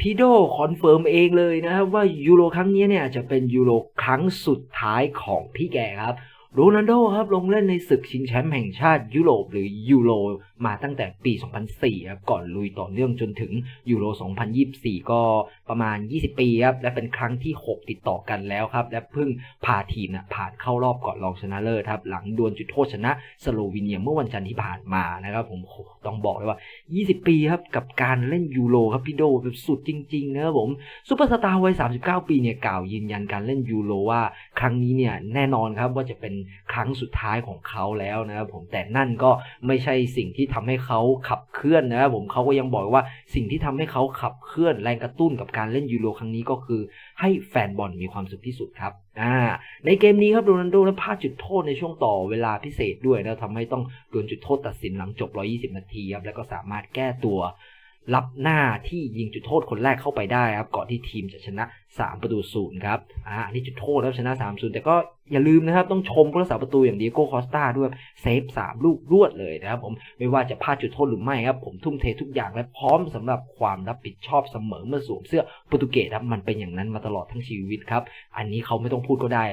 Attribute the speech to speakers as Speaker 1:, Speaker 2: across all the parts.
Speaker 1: พี่โดคอนเฟิร์มเองเลยนะครับว่ายูโรครั้งนี้เนี่ยจะเป็นยูโรครั้งสุดท้ายของพี่แกครับ โรนัลโดครับลงเล่นในศึกชิงแชมป์แห่งชาติยุโรปหรือยูโรมาตั้งแต่ปี 2004ครับก่อนลุยต่อเนื่องจนถึงยูโร 2024 ก็ประมาณ 20 ปีครับและเป็นครั้งที่ 6 ติดต่อกันแล้วครับ และเพิ่งพาทีมนะผ่านเข้ารอบก่อนรองชนะเลิศครับ หลังดวลจุดโทษชนะสโลวีเนียเมื่อวันจันทร์ที่ผ่านมานะครับ ผมต้องบอกเลยว่า 20 ปีครับกับการเล่นยูโรครับพี่โดแบบสุดจริงๆนะครับผมซูเปอร์สตาร์วัย 39 ปีเนี่ยกล่าวยืนยันการเล่นยูโรว่าครั้งนี้เนี่ยแน่นอนครับว่าจะเป็นครั้งสุดท้ายของเขาแล้วนะครับผมแต่นั่นก็ไม่ใช่สิ่งที่ทำให้เขาขับเคลื่อนนะครับผมเขาก็ยังบอกว่าสิ่งที่ทำให้เขาขับเคลื่อนแรงกระตุ้นกับการเล่นยูโรครั้งนี้ก็คือให้แฟนบอลมีความสุขที่สุดครับอ่าในเกมนี้ครับโรนัลโดนั้นพลาดจุดโทษในช่วงต่อเวลาพิเศษด้วยนะทำให้ต้องโดนจุดโทษตัดสินหลังจบ 120 นาทีครับแล้วก็สามารถแก้ตัว รับหน้าที่ยิงจุดโทษคนแรกเข้าไปได้ครับก่อนที่ทีมจะชนะ 3 ประตูศูนย์ครับอ่าอันนี่จุดโทษแล้วชนะ3 0แต่ก็อย่าลืมนะครับ ต้องชมผู้รักษาประตูอย่างเดีโก้คอสตาด้วยเซฟ 3 ลูกรวดเลยนะครับผมไม่ว่าจะพลาดจุดโทษหรือไม่ครับ ผมทุ่มเททุกอย่างและพร้อมสำหรับความรับผิดชอบเสมอเมื่อสวมเสื้อโปรตุเกสครับมันเป็นอย่างนั้นมาตลอดทั้งชีวิตครับ อันนี้เขาไม่ต้องพูดก็ได้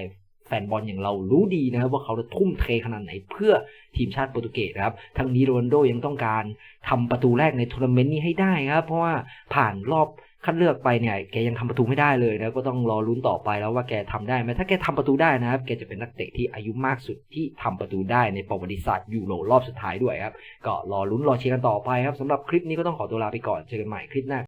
Speaker 1: แฟนบอลอย่างเรารู้ดีนะครับว่าเขาจะทุ่มเทขนาดไหนเพื่อทีมชาติโปรตุเกสครับ ทั้งนี้โรนโดยังต้องการทำประตูแรกในทัวร์นาเมนต์นี้ให้ได้ครับ เพราะว่าผ่านรอบคัดเลือกไปเนี่ยแกยังทำประตูไม่ได้เลยนะก็ต้องรอลุ้นต่อไปแล้วว่าแกทำได้ไหมถ้าแกทำประตูได้นะครับ แกจะเป็นนักเตะที่อายุมากสุดที่ทำประตูได้ในประวัติศาสตร์ยูโรรอบสุดท้ายด้วยครับ ก็รอลุ้นรอเชียร์กันต่อไปครับสำหรับคลิปนี้ก็ต้องขอตัวลาไปก่อนเจอกันใหม่คลิปหน้า